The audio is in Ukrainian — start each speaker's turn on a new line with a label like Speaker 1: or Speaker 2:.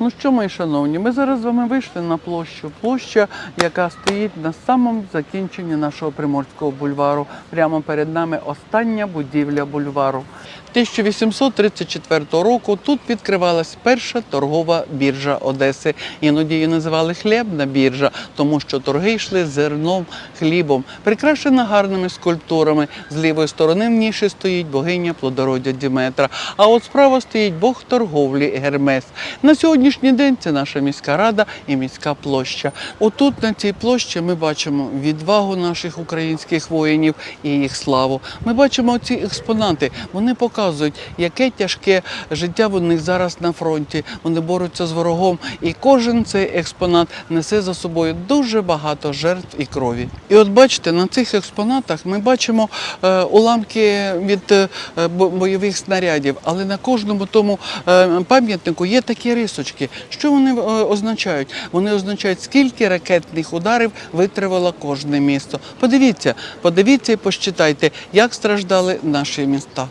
Speaker 1: Ну що, мої шановні, ми зараз з вами вийшли на площу. Площа, яка стоїть на самому закінченні нашого приморського бульвару. Прямо перед нами остання будівля бульвару. 1834 року тут відкривалась перша торгова біржа Одеси. Іноді її називали хлібна біржа, тому що торги йшли зерном, хлібом, прикрашена гарними скульптурами. З лівої сторони в ніші стоїть богиня плодородя Діметра. А от справа стоїть Бог торговлі Гермес. На сьогоднішній день це наша міська рада і міська площа. Отут на цій площі ми бачимо відвагу наших українських воїнів і їх славу. Ми бачимо ці експонати. Вони показують, яке тяжке життя в них зараз на фронті. Вони борються з ворогом, і кожен цей експонат несе за собою дуже багато жертв і крові. І от бачите, на цих експонатах ми бачимо е, уламки від е, бойових снарядів, але на кожному тому е, пам'ятнику є такі рисочки. Що вони означають? Вони означають, скільки ракетних ударів витривало кожне місто. Подивіться, подивіться і посчитайте, як страждали наші міста.